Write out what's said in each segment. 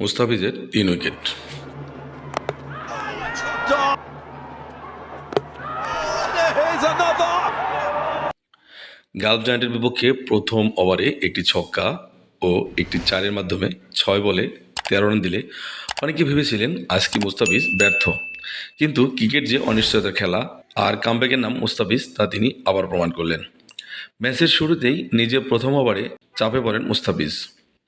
মুস্তাফিজের তিন wicket. Gulf জায়ান্টের বিপক্ষে প্রথম ওভারে একটি ছক্কা ও একটি চারের মাধ্যমে ছয় বলে তেরো রান দিলে অনেকে ভেবেছিলেন আজকে মুস্তাফিজ ব্যর্থ। কিন্তু ক্রিকেট যে অনিশ্চয়তার খেলা আর কামব্যাকের নাম মুস্তাফিজ, তা তিনি আবার প্রমাণ করলেন। ম্যাচের শুরুতেই নিজের প্রথম ওভারে চাপে পড়েন মুস্তাফিজ।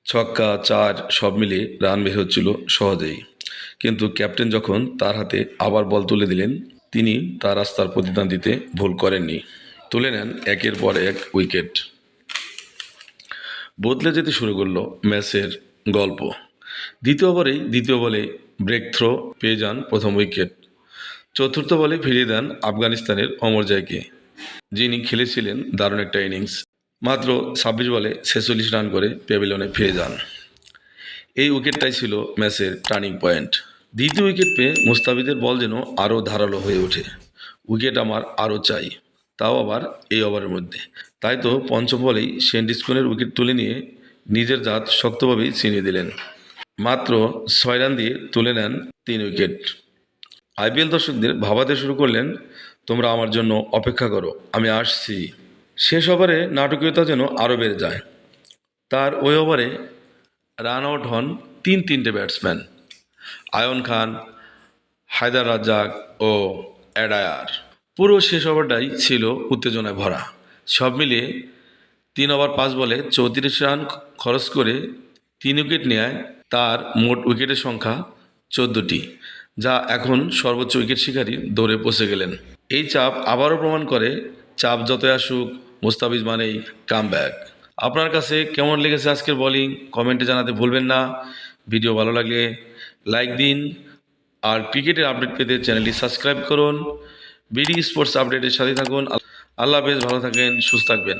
ছক্কা, চার, সব মিলিয়ে রান বের হচ্ছিল সহজেই। কিন্তু ক্যাপ্টেন যখন তার হাতে আবার বল তুলে দিলেন, তিনি তার রাস্তার প্রতিদান দিতে ভুল করেননি। তুলে নেন একের পর এক উইকেট। বদলে যেতে শুরু করল ম্যাচের গল্প। দ্বিতীয় ওভারেই দ্বিতীয় বলে ব্রেক থ্রো পেয়ে যান প্রথম উইকেট। চতুর্থ বলে ফিরিয়ে দেন আফগানিস্তানের অমর জয়কে, যিনি খেলেছিলেন দারুণ একটা ইনিংস। মাত্র ছাব্বিশ বলে ছেচল্লিশ রান করে প্যাভিলনে ফিরে যান। এই উইকেটটাই ছিল ম্যাচের টার্নিং পয়েন্ট। দ্বিতীয় উইকেট পেয়ে মুস্তাফিজের বল যেন আরও ধারালো হয়ে ওঠে। উইকেট আমার আরও চাই, তাও আবার এই ওভারের মধ্যে। তাই তো পঞ্চম বলেই সেন্ডিস্কনের উইকেট তুলে নিয়ে নিজের জাত শক্তভাবেই চিনিয়ে দিলেন। মাত্র ছয় রান দিয়ে তুলে নেন তিন উইকেট। আইপিএল দর্শকদের ভাবাতে শুরু করলেন, তোমরা আমার জন্য অপেক্ষা করো, আমি আসছি। শেষ ওভারে নাটকীয়তা যেন আরও বেড়ে যায়। তার ওই ওভারে রান আউট হন তিন তিনটে ব্যাটসম্যান, আয়ন খান, হায়দার রাজ্জাক ও অ্যাডায়ার পুরো শেষ ওভারটাই ছিল উত্তেজনায় ভরা। সব মিলিয়ে তিন ওভার পাঁচ বলে চৌত্রিশ রান খরচ করে তিন উইকেট নেয় তার মোট উইকেটের সংখ্যা চোদ্দোটি, যা এখন সর্বোচ্চ উইকেট শিকারী দৌড়ে পৌঁছে গেলেন। এই চাপ আবারও প্রমাণ করে চাপ যতই আসুক, মুস্তাফিজ মানেই কাম ব্যাক আপনার কাছে কেমন লেগেছে আজকের বলিং কমেন্টে জানাতে ভুলবেন না। ভিডিও ভালো লাগলে লাইক দিন। আর ক্রিকেটের আপডেট পেতে চ্যানেলটি সাবস্ক্রাইব করুন। বিডি স্পোর্টস আপডেটের সাথে থাকুন। আল্লাহ বেশ ভালো থাকেন, সুস্থ থাকবেন।